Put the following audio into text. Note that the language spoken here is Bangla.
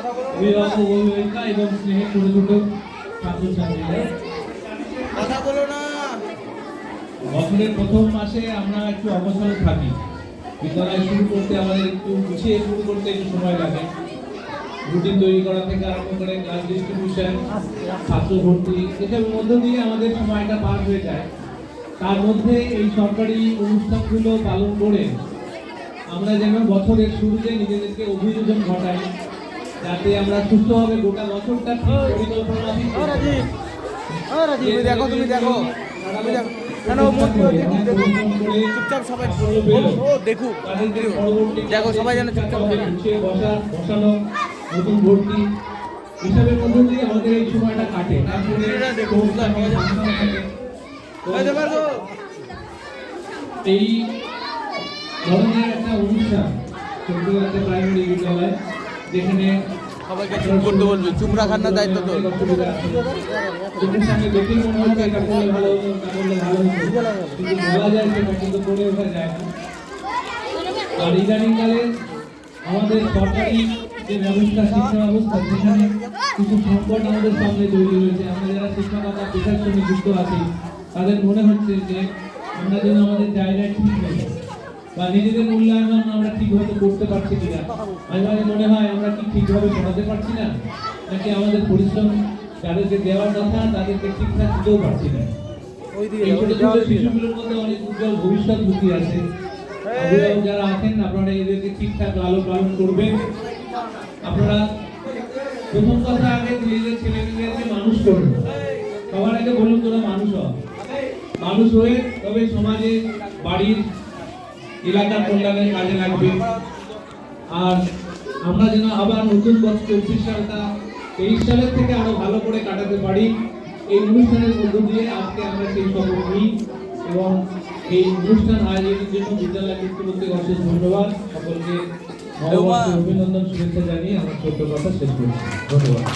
অভিভাবক অভিভাবিকা বছরের প্রথম মাসে আমরা একটু অবসরে থাকি। বিদ্যালয় শুরু করতে আমাদের একটু গুছিয়ে শুরু করতে একটু সময় লাগে। রুটিন তৈরি করা থেকে আরম্ভ করে ক্লাস ডিস্ট্রিবিউশন ছাত্র ভর্তি, এসবের মধ্য দিয়ে আমাদের সময়টা পার হয়ে যায়। তার মধ্যে এই সরকারি অনুষ্ঠানগুলো পালন করে আমরা যেন বছরের শুরুতে নিজেদেরকে অভিযোজন ঘটাই। যাতে আমরা সুস্থভাবে গোটা বছরটা পরিকল্পনা দেখো তুমি দেখো। তুমি দেখুক চুপচাপ সবাই দেখো সবাই যেন চুপচাপ বসানো নতুন ভর্তি। এসবের মধ্য দিয়ে আমাদের এই সময়টা কাটে। ধরনের একটা অনুষ্ঠান একটা প্রাইমারি বিদ্যালয়। যেখানে সবাইকে চুপ করতে বলবি। চুপ রাখার না দায়িত্ব ইদানিংকালে আমাদের সরকারি যে ব্যবস্থা শিক্ষা ব্যবস্থা সেখানে কিছু সংকট আমাদের সামনে তৈরি। হয়েছে আমরা যারা শিক্ষকতা পেশার সঙ্গে যুক্ত আছি তাদের মনে হচ্ছে যে আমরা যেন আমাদের জায়গায় ঠিক বা নিজেদের মূল্যায়ন আমরা ঠিকভাবে করতে পারছি কিনা? মাঝে মাঝে মনে হয় আমরা কি ঠিকভাবে পড়াতে পারছি না? নাকি আমাদের পরিশ্রম যাদেরকে দেওয়ার কথা তাদেরকে ঠিকঠাক দিতেও পারছি না? এই ছোট ছোট শিশুগুলোর মধ্যে অনেক উজ্জ্বল ভবিষ্যৎ লুকিয়ে আছে। যারা আছেন আপনারা এদেরকে ঠিকঠাক লালন পালন করবেন। আপনারা প্রথম কথা আগে নিজেদের ছেলে মেয়েদেরকে মানুষ করুন। সবার আগে বলুন তোরা মানুষ হ। মানুষ হয়ে তবে সমাজে বাড়ির এলাকার কল্যাণের কাজে লাগবে। আর আমরা যেন আবার নতুন বছর চব্বিশ সালটা তেইশ সালের থেকে আরও ভালো করে কাটাতে পারি এই অনুষ্ঠানের মধ্য দিয়ে আজকে আমরা সেই শপথ নিই এবং এই অনুষ্ঠান আয়োজনের জন্য বিদ্যালয় কর্তৃপক্ষকে অশেষ ধন্যবাদ। সকলকে অভিনন্দন শুভেচ্ছা জানিয়ে আমার ছোট্ট কথা শেষ করছি। ধন্যবাদ।